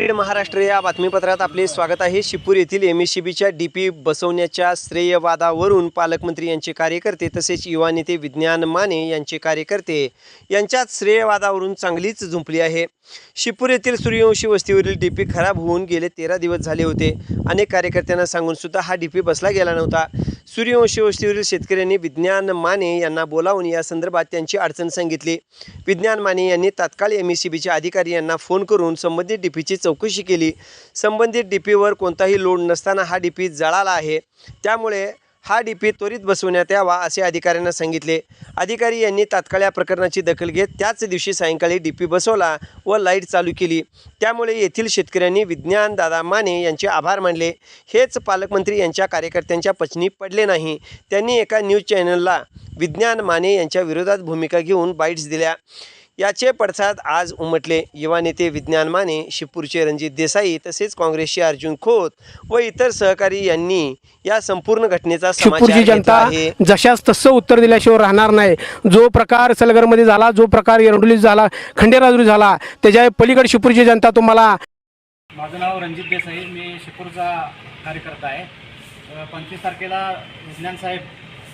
बीड महाराष्ट्र या बातमीपत्रात आपले स्वागत आहे. शिपूर येथील एम एस सी बीच्या डी पी बसवण्याच्या श्रेयवादावरून पालकमंत्री यांचे कार्यकर्ते तसेच युवा नेते विज्ञान माने यांचे कार्यकर्ते यांच्यात श्रेयवादावरून चांगलीच झुंपली आहे. शिपूर येथील सूर्यवंशी वस्तीवरील डी पी खराब होऊन गेले तेरा दिवस झाले होते. अनेक कार्यकर्त्यांना सांगून सुद्धा हा डी पी बसला गेला नव्हता. सूर्यवंशी वस्तीवरील शेतकऱ्यांनी विज्ञान माने यांना बोलावून या संदर्भात त्यांची अडचण सांगितली. विज्ञान माने यांनी तात्काळ एम एस सी बीच्या अधिकारी यांना फोन करून संबंधित डी पीची चौकशी केली. संबंधित डी पीवर कोणताही लोड नसताना हा डी पी जळाला आहे. त्यामुळे हा डी पी त्वरित बसवण्यात यावा असे अधिकाऱ्यांना सांगितले. अधिकारी यांनी तात्काळ या प्रकरणाची दखल घेत त्याच दिवशी सायंकाळी डी पी बसवला व लाइट चालू केली. त्यामुळे येथील शेतकऱ्यांनी विज्ञान दादा माने यांचे आभार मानले. हेच पालकमंत्री यांच्या कार्यकर्त्यांच्या पचनी पडले नाही. त्यांनी एका न्यूज चॅनलला विज्ञान माने यांच्या विरोधात भूमिका घेऊन बाईट्स दिल्या. याचे पडसाद आज उमटले. युवा नेते विज्ञान माने शिपूरचे रणजित देसाई तसेच काँग्रेसचे अर्जुन खोत व इतर सहकारी यांनी या संपूर्ण घटनेचा शिपूरची जनता आहे. जशाच तसं उत्तर दिल्याशिवाय राहणार नाही. जो प्रकार सलगरमध्ये झाला जो प्रकार एरंडोलीत झाला खंडेराजुरी झाला त्याच्या पलीकडे शिपूरची जनता तुम्हाला माझं नाव रणजित देसाई. मी शिपूरचा कार्यकर्ता आहे. पंचवीस तारखेला विज्ञान साहेब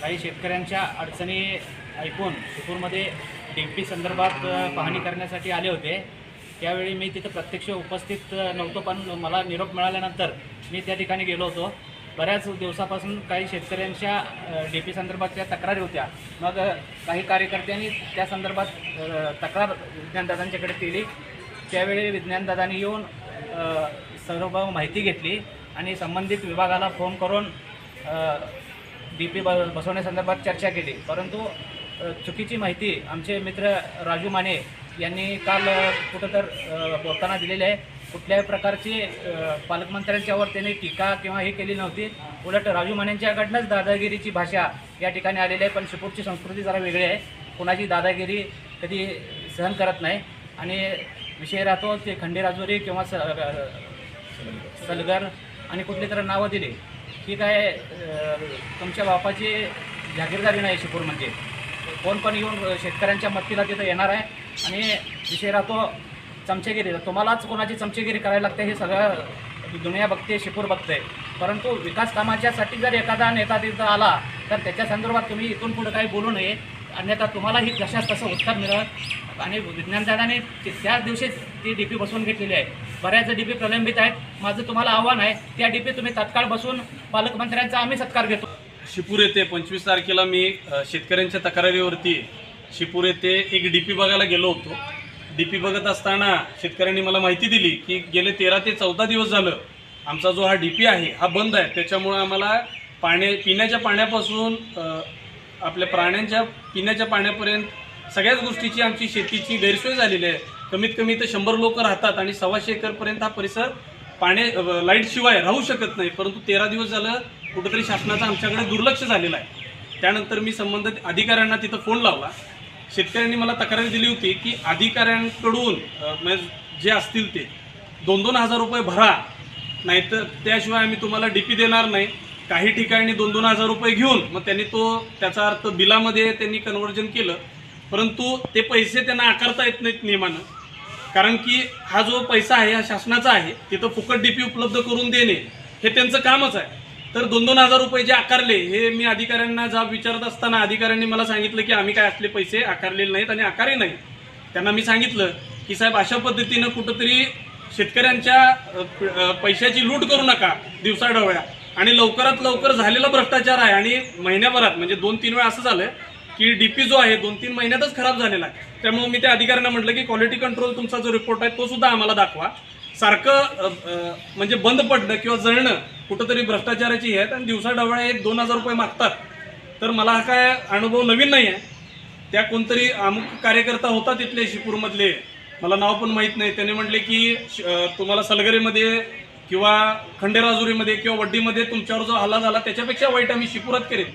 काही शेतकऱ्यांच्या अडचणी ऐकून शिपूरमध्ये डी पी संदर्भात पाहणी करण्यासाठी आले होते. त्यावेळी मी तिथं प्रत्यक्ष उपस्थित नव्हतो पण मला निरोप मिळाल्यानंतर मी त्या ठिकाणी गेलो होतो. बऱ्याच दिवसापासून काही शेतकऱ्यांच्या डी पी संदर्भात त्या तक्रारी होत्या. मग काही कार्यकर्त्यांनी त्या संदर्भात तक्रार विज्ञानदादांच्याकडे केली. त्यावेळी विज्ञानदादांनी येऊन सर्व माहिती घेतली आणि संबंधित विभागाला फोन करून डी पी ब बसवण्यासंदर्भात चर्चा केली. परंतु चुकीची माहिती आमचे मित्र राजू माने यांनी काल कुठं तर बोलताना दिलेली आहे. कुठल्याही प्रकारची पालकमंत्र्यांच्यावर त्यांनी टीका किंवा हे केली नव्हती. उलट राजू मानेंच्याकडनंच दादागिरीची भाषा या ठिकाणी आलेली आहे पण शिपूरची संस्कृती जरा वेगळी आहे. कुणाची दादागिरी कधी सहन करत नाही. आणि विषय राहतो ते खंडेराजुरी किंवा स सलगर आणि कुठली तर नावं दिली. ही काय तुमच्या बापाची जागीरदारी नाही शिपूर म्हणजे? कोण पण येऊन शेतकऱ्यांच्या मदतीला तिथं येणार आहे. आणि विषय राहतो चमचेगिरी. तुम्हालाच कोणाची चमचेगिरी करायला लागते हे सगळं दुनिया बघते शिपूर बघते. परंतु विकास कामाच्यासाठी जर एखादा नेता तिथं आला तर त्याच्या संदर्भात तुम्ही इथून पुढे काही बोलू नये. अन्यथा तुम्हालाही जशाच तसं उत्तर मिळत आणि विज्ञानदादाने ते- त्याच दिवशीच ती डी पी बसवून घेतलेली आहे. बऱ्याच डी पी प्रलंबित आहेत. माझं तुम्हाला आव्हान आहे त्या डी पी तुम्ही तात्काळ बसून पालकमंत्र्यांचा आम्ही सत्कार घेतो. शिपूर येथे पंचवीस तारखेला मी शेतकऱ्यांच्या तक्रारीवरती शिपूर येथे एक डी पी बघायला गेलो होतो. डी पी बघत असताना शेतकऱ्यांनी मला माहिती दिली की गेले तेरा ते चौदा दिवस झालं आमचा जो हा डी पी आहे हा बंद आहे. त्याच्यामुळं आम्हाला पाण्या पिण्याच्या पाण्यापासून आपल्या प्राण्यांच्या पिण्याच्या पाण्यापर्यंत सगळ्याच गोष्टीची आमची शेतीची गैरसोय झालेली आहे. कमीत कमी तर शंभर लोक राहतात आणि सव्वाशे एकरपर्यंत हा परिसर पाण्या लाईटशिवाय राहू शकत नाही. परंतु तेरा दिवस झालं कुठंतरी शासनाचं आमच्याकडे दुर्लक्ष झालेलं आहे. त्यानंतर मी संबंधित अधिकाऱ्यांना तिथं फोन लावला. शेतकऱ्यांनी मला तक्रार दिली होती की अधिकाऱ्यांकडून म्हणजे जे असतील ते दोन दोन हजार रुपये भरा. नाहीतर त्याशिवाय आम्ही तुम्हाला डी पी देणार नाही. काही ठिकाणी दोन दोन हजार रुपये घेऊन मग त्यांनी तो त्याचा अर्थ बिलामध्ये त्यांनी कन्वर्जन केलं. परंतु ते पैसे त्यांना आकारता येत नाहीत नियमानं. कारण की हा जो पैसा आहे हा शासनाचा आहे तिथं फुकट डी पी उपलब्ध करून देणे हे त्यांचं कामच आहे. तर दोन दोन हजार रुपये जे आकारले हे मी अधिकाऱ्यांना जाब विचारत असताना अधिकाऱ्यांनी मला सांगितलं की आम्ही काय असले पैसे आकारलेले नाहीत आणि आकारही नाही. त्यांना मी सांगितलं की साहेब अशा पद्धतीनं कुठंतरी शेतकऱ्यांच्या पैशाची लूट करू नका दिवसाढवळ्या. आणि लवकरात लवकर झालेला भ्रष्टाचार आहे आणि महिन्याभरात म्हणजे दोन तीन वेळा असं झालं की डीपी जो आहे दोन तीन महिन्यातच खराब झालेला आहे. त्यामुळे मी त्या अधिकाऱ्यांना म्हटलं की क्वालिटी कंट्रोल तुमचा जो रिपोर्ट आहे तो सुद्धा आम्हाला दाखवा. सारखं म्हणजे बंद पडणं किंवा जळणं कुठंतरी भ्रष्टाचाराची आहेत आणि दिवसाढवळ्या एक दोन हजार रुपये मागतात. तर मला हा काय अनुभव नवीन नाही आहे त्या कोणतरी अमुक कार्यकर्ता होता तिथले शिपूरमधले. मला नाव पण माहीत नाही. त्याने म्हटले की श- तुम्हाला सलगरेमध्ये किंवा खंडेराजुरीमध्ये किंवा वड्डीमध्ये तुमच्यावर जो हल्ला झाला त्याच्यापेक्षा वाईट आम्ही शिपुरात करेन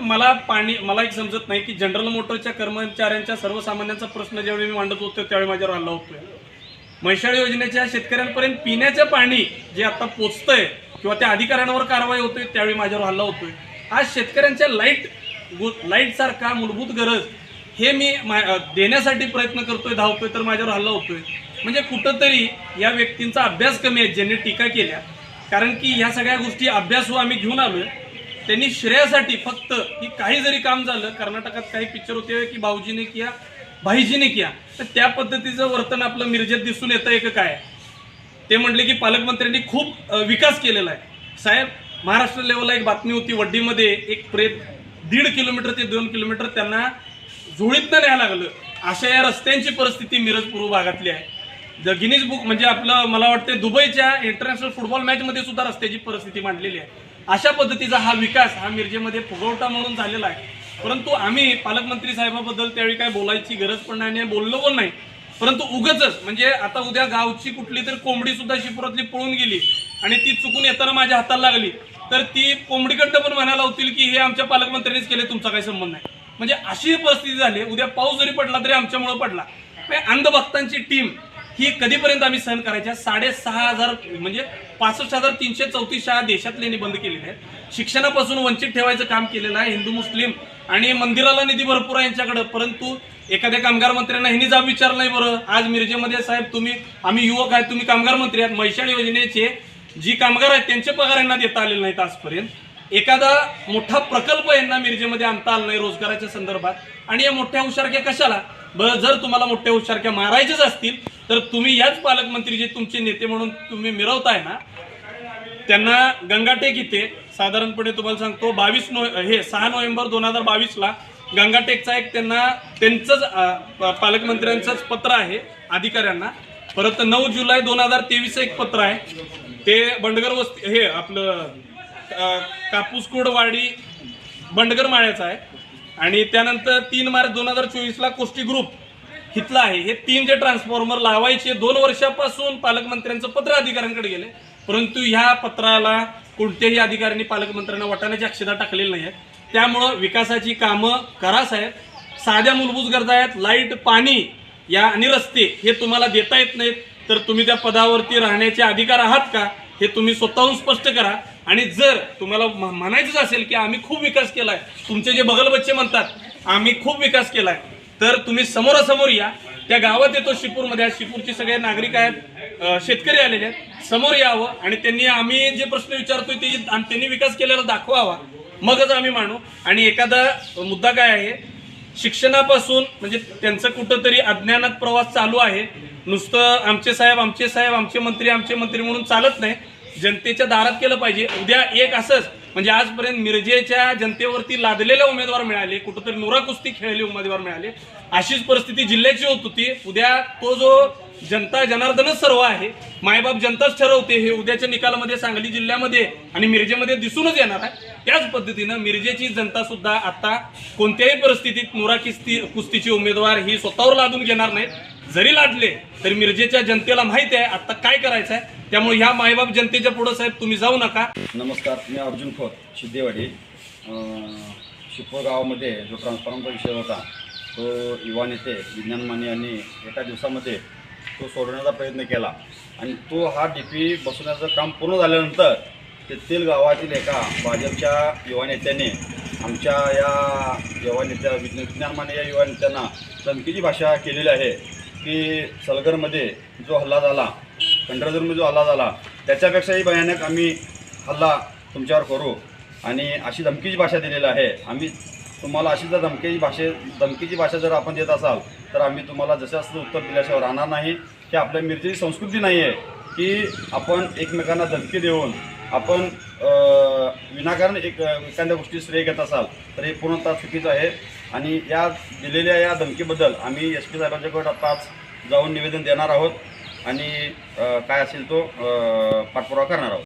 मला पाणी मला एक समजत नाही की जनरल मोटरच्या कर्मचाऱ्यांच्या सर्वसामान्यांचा प्रश्न ज्यावेळी मी मांडत होतो त्यावेळी माझ्यावर हल्ला होतोय. म्हैसाळ योजनेच्या शेतकऱ्यांपर्यंत पिण्याचं पाणी जे आता पोचतंय किंवा त्या अधिकाऱ्यांवर कारवाई होतोय त्यावेळी माझ्यावर हल्ला होतोय. आज शेतकऱ्यांच्या लाइट लाइट सारखा मूलभूत गरज हे मी मा- देण्यासाठी प्रयत्न करतोय धावतोय तर माझ्यावर हल्ला होतोय. म्हणजे कुठंतरी या व्यक्तींचा अभ्यास कमी आहे ज्यांनी टीका केल्या. कारण की ह्या सगळ्या गोष्टी अभ्यासू आम्ही घेऊन आलोय. त्यांनी श्रेयासाठी फक्त की काही जरी काम झालं कर्नाटकात काही पिक्चर होते की भाऊजीने किया भाईजीने किया तर त्या पद्धतीचं वर्तन आपलं मिरजेत दिसून येतं एक काय? ते म्हटले की पालकमंत्र्यांनी खूप विकास केलेला आहे. साहेब महाराष्ट्र लेवलला एक बातमी होती वड्डीमध्ये एक प्रेत दीड किलोमीटर ते दोन किलोमीटर त्यांना झोळीतनं न्यायला लागलं. अशा या रस्त्यांची परिस्थिती मिरज पूर्व भागातली आहे. द गिनीज बुक म्हणजे आपलं मला वाटते दुबईच्या इंटरनॅशनल फुटबॉल मॅचमध्ये सुद्धा रस्त्याची परिस्थिती मांडलेली आहे. अशा पद्धतीचा हा विकास हा मिरजेमध्ये फुगवटा म्हणून झालेला आहे. परंतु आम्ही पालकमंत्री साहेबाबद्दल त्यावेळी काय बोलायची गरज पण नाही आणि बोललो पण नाही. परंतु उगच म्हणजे आता उद्या गावची कुठली तरी कोंबडी सुद्धा शिपुरातली पळून गेली आणि ती चुकून येताना माझ्या हाताला लागली तर ती कोंबडीकडनं पण म्हणायला होतील की हे आमच्या पालकमंत्र्यांनीच केले तुमचा काही संबंध नाही. म्हणजे अशी परिस्थिती झाली उद्या पाऊस जरी पडला तरी आमच्यामुळे पडला. अंधभक्तांची टीम ही कधीपर्यंत आम्ही सहन करायच्या साडेसहा हजार म्हणजे पासष्ट हजार तीनशे चौतीस शाळा देशातले बंद केलेले आहेत. शिक्षणापासून वंचित ठेवायचं काम केलेलं आहे हिंदू मुस्लिम आणि मंदिराला निधी भरपूर आहे यांच्याकडं. परंतु एखाद्या कामगार मंत्र्यांना ह्यांनी जाब विचारलं नाही बरं. आज मिरजेमध्ये साहेब तुम्ही आम्ही युवक आहेत तुम्ही कामगार मंत्री आहात. मैशाळ योजनेचे जी कामगार आहेत त्यांचे पगार यांना देता आलेले नाहीत आजपर्यंत. एखादा मोठा प्रकल्प यांना मिरजेमध्ये आणता आला नाही रोजगाराच्या संदर्भात. आणि या मोठ्या हुशारक्या कशाला? बरं जर तुम्हाला मोठ्या हुशारक्या मारायच्याच असतील तर तुम्ही याच पालकमंत्री जे तुमचे नेते म्हणून तुम्ही मिरवताय ना त्यांना गंगाटेक इथे साधारणपणे तुम्हाला सांगतो बावीस नो हे सहा नोव्हेंबर दोन हजार बावीसला गंगाटेकचा एक त्यांना त्यांचंच पालकमंत्र्यांचंच पत्र आहे अधिकाऱ्यांना. परत नऊ जुलै दोन हजार तेवीसचं एक पत्र आहे. ते बंडगर वस्ती हे आपलं अं, कापूसकुडवाडी बंडगर माळ्याचं आहे. आणि त्यानंतर तीन मार्च दोन हजार चोवीसला कोष्टी ग्रुप हितला आहे. हे तीन जे ट्रान्सफॉर्मर लावायचे दोन वर्षापासून पालकमंत्र्यांचं पत्र अधिकाऱ्यांकडे गेले. परंतु ह्या पत्राला कोणत्याही अधिकाऱ्यांनी पालकमंत्र्यांना वाटाण्याची अक्षता टाकलेली नाही आहे त्यामुळं विकासाची कामं करा साहेब. साध्या मूलभूत गरजा आहेत. लाइट पाणी या आणि रस्ते हे तुम्हाला देता येत नाहीत. तर तुम्ही त्या पदावरती राहण्याचे अधिकार आहात का? हे तुम्ही स्वतःहून स्पष्ट करा. आणि जर तुम्हाला म- म्हणायचंच असेल की आम्ही खूप विकास केला आहे तुमचे जे बगल बच्चे म्हणतात आम्ही खूप विकास केला आहे तर तुम्ही समोरासमोर या. त्या गावात येतो शिपूरमध्ये. आज शिपूरचे सगळे नागरिक आहेत. शेतकरी आलेले आहेत. समोर यावं आणि त्यांनी आम्ही जे प्रश्न विचारतोय ते त्यांनी विकास केलेला दाखवावा. मगच आम्ही मानू आणि एखादा मुद्दा काय आहे? शिक्षणापासून म्हणजे त्यांचं कुठंतरी अज्ञानात प्रवास चालू आहे. नुसतं आमचे साहेब आमचे साहेब आमचे मंत्री आमचे मंत्री म्हणून चालत नाही. जनतेच्या दारात केलं पाहिजे. उद्या एक असंच म्हणजे आजपर्यंत मिरजेच्या जनतेवरती लादलेले उमेदवार मिळाले कुठंतरी नुरा कुस्ती खेळलेले उमेदवार मिळाले. अशीच परिस्थिती जिल्ह्याची होत होती. उद्या तो जो जनता जनार्दनच सर्व आहे मायबाप जनताच ठरवते हे उद्याच्या निकालामध्ये सांगली जिल्ह्यामध्ये आणि मिरजेमध्ये दिसूनच येणार आहे. त्याच पद्धतीनं मिरजेची जनता सुद्धा आता कोणत्याही परिस्थितीत नुरा किस्ती कुस्तीचे उमेदवार ही स्वतःवर लादून घेणार नाहीत. जरी लादले तरी मिरजेच्या जनतेला माहिती आहे आता काय करायचं आहे त्यामुळे ह्या मायबाप जनतेच्या पुढं साहेब तुम्ही जाऊ नका. नमस्कार मी अर्जुन खोत शिद्धेवाडी शिपो गावामध्ये जो ट्रान्सफॉर्मरचा विषय होता तो युवा नेते विज्ञान माने यांनी एका दिवसामध्ये तो सोडवण्याचा प्रयत्न केला. आणि तो हा डी पी बसवण्याचं काम पूर्ण झाल्यानंतर तेथील गावातील एका भाजपच्या युवा नेत्याने आमच्या या युवा नेत्या विज्ञ विज्ञान माने या युवा नेत्यांना धमकीची भाषा केलेली आहे की सलगरमध्ये जो हल्ला झाला कंट्रोलमध्ये जो हल्ला झाला त्याच्यापेक्षाही भयानक आम्ही हल्ला तुमच्यावर करू. आणि अशी धमकीची भाषा दिलेली आहे. आम्ही तुम्हाला अशी जर धमकीची भाषे धमकीची भाषा जर आपण देत असाल तर आम्ही तुम्हाला जसं असं उत्तर दिल्याशिवाय राहणार नाही. की आपल्या मिरची संस्कृती नाही आहे की आपण एकमेकांना धमकी देऊन आपण विनाकारण एक एखाद्या गोष्टी श्रेय घेत असाल तर हे पूर्णतः चुकीचं आहे. आणि या दिलेल्या या धमकीबद्दल आम्ही एस पी साहेबांच्याकडे आताच जाऊन निवेदन देणार आहोत. आणि काय असेल तो पाठपुरावा करणार आहोत.